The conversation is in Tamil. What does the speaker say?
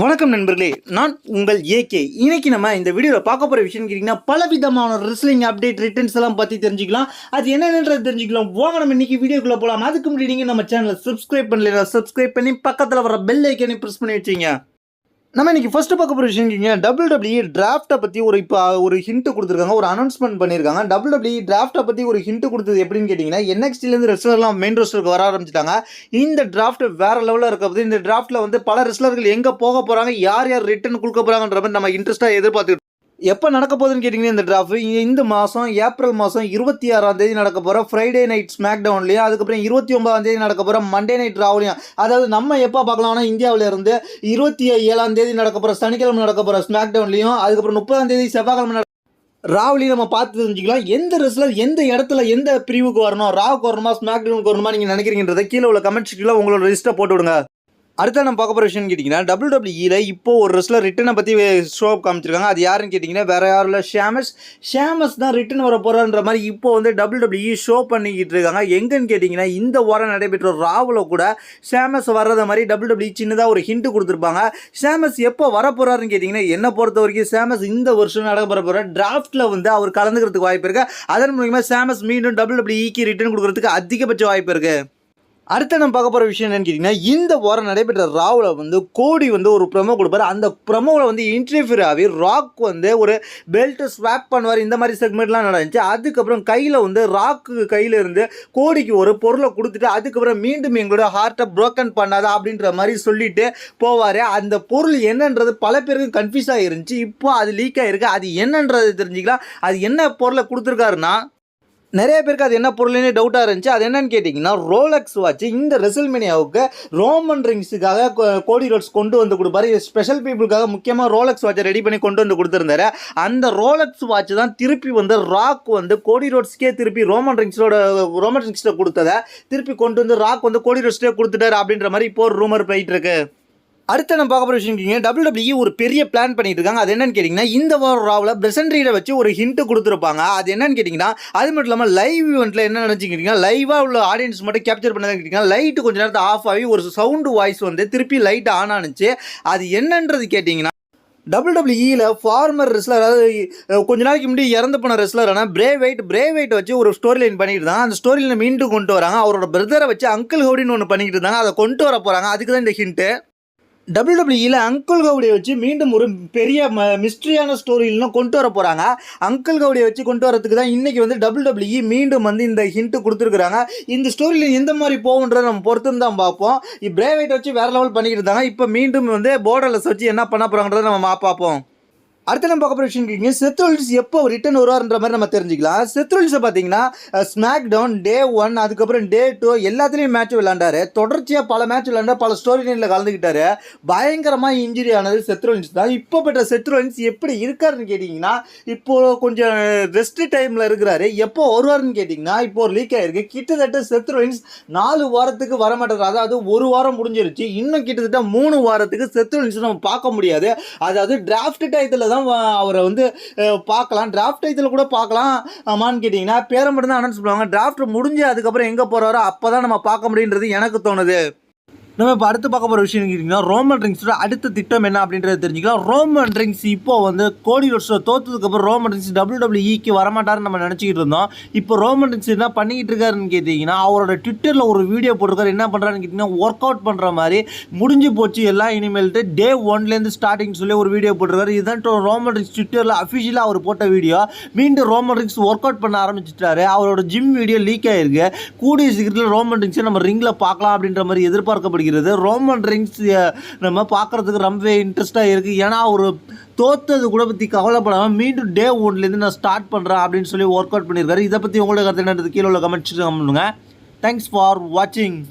வணக்கம் நண்பர்களே நான் உங்கள் ஏகே. இன்னைக்கு நம்ம இந்த வீடியோவில் பார்க்க போகிற விஷயம் கேட்டிங்கன்னா பல விதமான ரெஸ்லிங் அப்டேட் ரிட்டர்ன்ஸ் எல்லாம் பற்றி தெரிஞ்சுக்கலாம். அது என்னென்னன்றது தெரிஞ்சுக்கலாம். வாங்க நம்ம இன்னைக்கு வீடியோக்குள்ளே போகலாம் அதுக்கு முன்னாடி நீங்கள் நம்ம சேனலை சப்ஸ்கிரைப் பண்ணல சப்ஸ்கிரைப் பண்ணி பக்கத்தில் வர பெல் ஐக்கனை ப்ரெஸ் பண்ணி வச்சிங்க நம்ம இன்றைக்கி ஃபஸ்ட்டு பார்க்க போகிற விஷயம் இருக்கீங்க டபுள் டபிள்யூ டிராஃப்ட்டை பற்றி ஒரு இப்போ ஒரு ஹிண்ட் கொடுத்துருக்காங்க ஒரு அனௌன்ஸ்மெண்ட் பண்ணியிருக்காங்க. டபுள் டபிள்யூ டிராஃப்ட்டை பற்றி ஒரு ஹிண்ட் கொடுத்தது எப்படின்னு கேட்டிங்கன்னா என்எக்ஸ்டிலேருந்து ரெஸ்லர்லாம் மெயின் ரோஸ்டருக்கு வர ஆரம்பிச்சிட்டாங்க. இந்த டிராஃப்ட் வேறு லெவலில் இருக்கிறது இந்த டிராஃப்ட்டில் வந்து பல ரெஸ்லர்கள் எங்கே போக போகிறாங்க யார் யார் ரிட்டர்ன் கொடுக்க போகிறாங்கன்ற மாதிரி நம்ம இன்ட்ரெஸ்ட்டாக எதிர்பார்த்து எப்போ நடக்க போகுதுன்னு கேட்டிங்கன்னா இந்த டிராஃப்ட் இந்த மாதம் ஏப்ரல் மாதம் இருபத்தி ஆறாம் தேதி நடக்க போகிற ஃப்ரைடே நைட் ஸ்மாக் டவுன்லையும் அதுக்கப்புறம் இருபத்தி ஒன்பதாம் தேதி நடக்க போகிற மண்டே நைட் ராவ்லையும் அதாவது நம்ம எப்போ பார்க்கலாம்னா இந்தியாவில் இருந்து இருபத்தி ஏழாம் தேதி நடக்க போகிற சனிக்கிழமை நடக்க போகிற ஸ்மாக் டவுன்லையும் அதுக்கப்புறம் முப்பதாம் தேதி செவ்வாய்க்கிழமை நட- ராவ்லையும் நம்ம பார்த்து தெரிஞ்சுக்கலாம். எந்த ரெஸ்லர் எந்த இடத்துல எந்த பிரிவுக்கு வரணும் ராவுக்கு வரணுமா ஸ்மாக் டவுனுக்கு வரணுமா நீங்கள் நினைக்கிறீங்கன்றதை கீழே உள்ள கமெண்ட் செக்ஷனில் உங்களோட லிஸ்ட்டை போட்டு விடுங்க. அடுத்த நம்ம பார்க்க போகிற விஷயம் கேட்டிங்கன்னா டபுள் டபிள்யூஇல இப்போ ஒரு ரெஸ்லர் ரிட்டனை பற்றி ஷோ காமிச்சிருக்காங்க. அது யாருன்னு கேட்டிங்கன்னா வேற யாரும் இல்லை ஷேமஸ் ஷேமஸ் தான் ரிட்டன் வர போகிறான்ற மாதிரி இப்போ வந்து டபுள் டபிள்யூஇ ஷோ பண்ணிக்கிட்டு இருக்காங்க. எங்கன்னு கேட்டிங்கன்னா இந்த வாரம் நடைபெற்ற ராவில் கூட ஷேமஸ் வர்றத மாதிரி டபுள் டபிள்யூ சின்னதாக ஒரு ஹிண்ட் கொடுத்துருப்பாங்க. ஷேமஸ் எப்போ வர போகிறாருன்னு கேட்டிங்கன்னா என்ன பொறுத்த வரைக்கும் ஷேமஸ் இந்த வருஷம் நடக்க போகிற போகிற டிராஃப்ட்டில் வந்து அவர் கலந்துக்கிறதுக்கு வாய்ப்பு இருக்குது அதன் மூலியமாக ஷேமஸ் மீண்டும் டபுள் டபிள்யூஇக்கு ரிட்டர்ன் கொடுக்கறதுக்கு அதிகபட்ச வாய்ப்பு இருக்குது அடுத்து நம்ம பார்க்க போகிற விஷயம் என்னன்னு கேட்டிங்கன்னா இந்த வாரம் நடைபெற்ற ராவில் வந்து கோடி வந்து ஒரு ப்ரமோ கொடுப்பாரு. அந்த ப்ரமோவில் வந்து இன்டர்ஃபியர் ஆகி ராக் வந்து ஒரு பெல்ட்டு ஸ்வாப் பண்ணுவார். இந்த மாதிரி செக்மெண்ட்லாம் நடந்துச்சு. அதுக்கப்புறம் கையில் வந்து ராக்கு கையில் இருந்து கோடிக்கு ஒரு பொருளை கொடுத்துட்டு அதுக்கப்புறம் மீண்டும் எங்களோட ஹார்ட்டை ப்ரோக்கன் பண்ணாதா அப்படின்ற மாதிரி சொல்லிட்டு போவார். அந்த பொருள் என்னன்றது பல பேருக்கு கன்ஃபியூஸ் ஆகிருந்துச்சு இப்போ அது லீக் ஆகிருக்கு அது என்னன்றது தெரிஞ்சுக்கலாம். அது என்ன பொருளை கொடுத்துருக்காருன்னா நிறைய பேருக்கு அது என்ன பொருள்னே டவுட்டாக இருந்துச்சு. அது என்னன்னு கேட்டிங்கன்னா ரோலக்ஸ் வாட்ச் இந்த ரெசல்மேனியாவுக்கு ரோமன் ரிங்ஸுக்காக கோ- கோடி ரோட்ஸ் கொண்டு வந்து கொடுப்பாரு. ஸ்பெஷல் பீப்புளுக்காக முக்கியமாக ரோலக்ஸ் வாட்சை ரெடி பண்ணி கொண்டு வந்து கொடுத்துருந்தாரு. அந்த ரோலக்ஸ் வாட்ச் தான் திருப்பி வந்து ராக் வந்து கோடி ரோட்ஸ்க்கே திருப்பி ரோமன் ரிங்ஸோட ரோமன் ரிங்ஸில் கொடுத்ததை திருப்பி கொண்டு வந்து ராக் வந்து கோடி ரோட்ஸ்டே கொடுத்துட்டாரு அப்படின்ற மாதிரி இப்போ ஒரு ரூமர் போயிட்டு இருக்கு. அடுத்து நம்ம பார்க்க போகிற விஷயம் டபிள்யூ டபிள்யூ ஒரு பெரிய பிளான் பண்ணிட்டு இருக்காங்க அது என்னன்னு கேட்டிங்கன்னா இந்த வாரம் ராவில் பிரசன்ட்ரியில் வச்சு ஒரு ஹிண்ட் கொடுத்துருப்பாங்க. அது என்னன்னு கேட்டிங்கன்னா அது மட்டும் இல்லாமல் லைவ் ஈவெண்ட்டில் என்ன நினச்சிக்கிட்டீங்கன்னா லைவாக உள்ள ஆடியன்ஸ் மட்டும் கேப்சர் பண்ணதான் கேட்டிங்கன்னா லைட்டு கொஞ்சம் நேரத்தை ஆஃப் ஆகி ஒரு சவுண்டு வாய்ஸ் வந்து திருப்பி லைட் ஆன் ஆனுச்சு. அது என்னன்றது கேட்டிங்கன்னா டபிள்யூடபிள்யூஇயில் ஃபார்மர் ரெஸ்லர் அதாவது கொஞ்ச நாளைக்கு முன்னாடி இறந்து போன ரெஸ்லரான பிரேவைட் பிரேவைட் வச்சு ஒரு ஸ்டோரி லைன் பண்ணிட்டு தான் அந்த ஸ்டோரி லைன் மீண்டும் கொண்டு வராங்க. அவரோட பிரதரை வச்சு அங்கிள் ஹோடின்னு ஒன்று பண்ணிக்கிட்டு இருந்தாங்க. அதை கொண்டு வர போகிறாங்க அதுக்கு தான் இந்த ஹிண்ட்டு டபிள்யூடபிள்யூயில் அங்கிள் கவுடியை வச்சு மீண்டும் ஒரு பெரிய ம மிஸ்ட்ரியான ஸ்டோரிலாம் கொண்டு வர போகிறாங்க அங்கிள் கவுடியை வச்சு கொண்டு வரதுக்கு தான் இன்றைக்கி வந்து டபிள்யூடபிள்யூஇ மீண்டும் வந்து இந்த ஹிண்ட்டு கொடுத்துருக்குறாங்க. இந்த ஸ்டோரியில் எந்த மாதிரி போகுன்றதை நம்ம பொறுத்துன்னு தான் பார்ப்போம். பிரேவைட் வச்சு வேறு லெவல் பண்ணிக்கிட்டு இருந்தாங்க. இப்போ மீண்டும் வந்து போர்டர்லெஸ் வச்சு என்ன பண்ண போகிறாங்கன்றதை நம்ம மா- பார்ப்போம். அடுத்து நம்ம பார்க்க போகிற விஷயம் கேட்குங்க செத்ரோல்ஸ் எப்போ ரிட்டர்ன் வருவார்ன்ற மாதிரி நம்ம தெரிஞ்சுக்கலாம். செத்ரோல்ஸை பார்த்தீங்கன்னா ஸ்மாக் டவுன் டே ஒன் அதுக்கப்புறம் டே டூ எல்லாத்துலேயும் மேட்ச் விளாண்டாரு தொடர்ச்சியாக பல மேட்ச் விளாண்டா பல ஸ்டோரி லைனில் கலந்துக்கிட்டாரு பயங்கரமாக இன்ஜுரி ஆனது செத்ரோல்ஸ் தான். இப்போ பெற்ற செத்ரோல்ஸ் எப்படி இருக்காருன்னு கேட்டிங்கன்னா இப்போ கொஞ்சம் ரெஸ்ட் டைமில் இருக்கிறாரு. எப்போ வருவாருன்னு கேட்டிங்கன்னா இப்போ ஒரு லீக் ஆகிருக்கு கிட்டத்தட்ட செத்ரோல்ஸ் நாலு வாரத்துக்கு வர மாட்டாரு அதாவது ஒரு வாரம் முடிஞ்சிருச்சு. இன்னும் கிட்டத்தட்ட மூணு வாரத்துக்கு செத்ரோல்ஸ் நம்ம பார்க்க முடியாது. அதாவது டிராஃப்ட் டயத்தில் தான் அவரை வந்து பார்க்கலாம். டிராஃப்ட் இதில் கூட பார்க்கலாம். ஆமான்னு கேட்டிங்கன்னா பேரை மட்டும் தான் அனௌன்ஸ் பண்ணுவாங்க. டிராஃப்ட் முடிஞ்சு அதுக்கப்புறம் எங்கே போகிறாரோ அப்போ தான் நம்ம பார்க்க முடியுன்றது எனக்கு தோணுது. நம்ம இப்போ அடுத்து பார்க்க போகிற விஷயம் கேட்டிங்கன்னா ரோமன் ரிங்ஸோட அடுத்த திட்டம் என்ன அப்படின்றத தெரிஞ்சுக்கலாம். ரோமன் ரிங்ஸ் இப்போ வந்து கோடி வருஷம் தோத்ததுக்கப்புறம் ரோமன் ரிங்ஸ் டபிள்யூ டபிள்யூஇக்கு வரமாட்டாருன்னு நம்ம நினச்சிக்கிட்டு இருந்தோம். இப்போ ரோமன் ரிங்ஸ் என்ன பண்ணிக்கிட்டு இருக்காருன்னு கேட்டிங்கன்னா அவரோட ட்விட்டரில் ஒரு வீடியோ போட்டிருக்காரு. என்ன பண்ணுறாருன்னு கேட்டிங்கன்னா ஒர்க் அவுட் பண்ணுற மாதிரி முடிஞ்சு போச்சு எல்லாம் இனிமேல்ட்டு டே ஒன்லேருந்து ஸ்டார்டிங் சொல்லி ஒரு வீடியோ போட்டிருக்காரு. இதுதான் ரோமன் ரிங்ஸ் ட்விட்டரில் அஃபிஷியலாக அவர் போட்ட வீடியோ மீண்டும் ரோமன் ரிங்ஸ் ஒர்க் அவுட் பண்ண ஆரம்பிச்சிட்டாரு. அவரோட ஜிம் வீடியோ லீக் ஆகிருக்கு கூடிய சீக்கிரத்தில் ரோமன் ரிங்ஸை நம்ம ரிங்கில் பார்க்கலாம் அப்படின்ற மாதிரி எதிர்பார்க்கப்படுகிறது. ரோமன் ரிங்ஸ் நம்ம பார்க்குறதுக்கு ரொம்பவே இன்ட்ரெஸ்ட்டாக இருக்குது ஏன்னா அவர் தோத்தது கூட பற்றி கவலைப்படாமல் மீண்டும் டே ஒன்லேருந்து நான் ஸ்டார்ட் பண்ணுறேன் அப்படின்னு சொல்லி ஒர்க் அவுட் பண்ணியிருக்காரு. இதை பற்றி உங்களோட கருத்து என்னன்றது கீழே உள்ள கமெண்ட்ஸ் பண்ணுங்கள் தேங்க்ஸ் ஃபார் வாட்சிங்